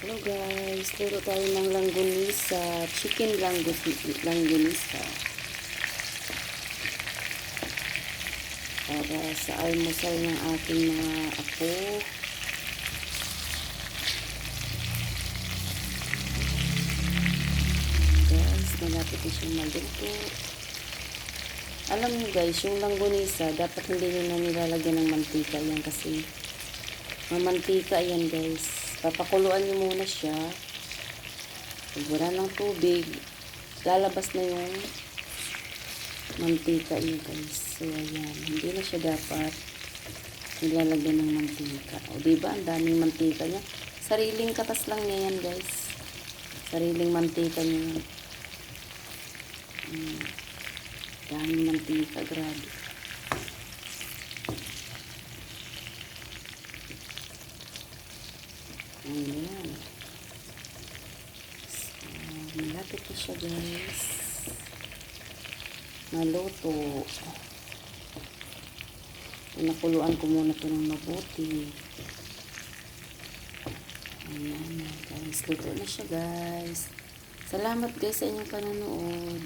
Hello guys, luro tayo ng langgonisa, chicken langgus, langgonisa. Para sa almusal ng ating mga apo. Guys, malapit na siyang maluto. Alam niyo guys, yung langgonisa, dapat hindi nyo na nilalagyan ng mantika yan kasi mamantika yan guys. Papakuluan nyo muna siya. Wala ng tubig, lalabas na yung mantika niyo guys. So ayan, hindi na siya dapat nilalagyan ng mantika. O diba, ang daming mantika niya. Sariling katas lang niya yan guys. Sariling mantika niya yan. Mm. Daming mantika, grabe. Ayan. So, malapit na siya guys. Maluto. Pinakuluan ko muna ito ng mabuti. Ayan guys. Luto na siya guys. Salamat guys sa inyong panonood.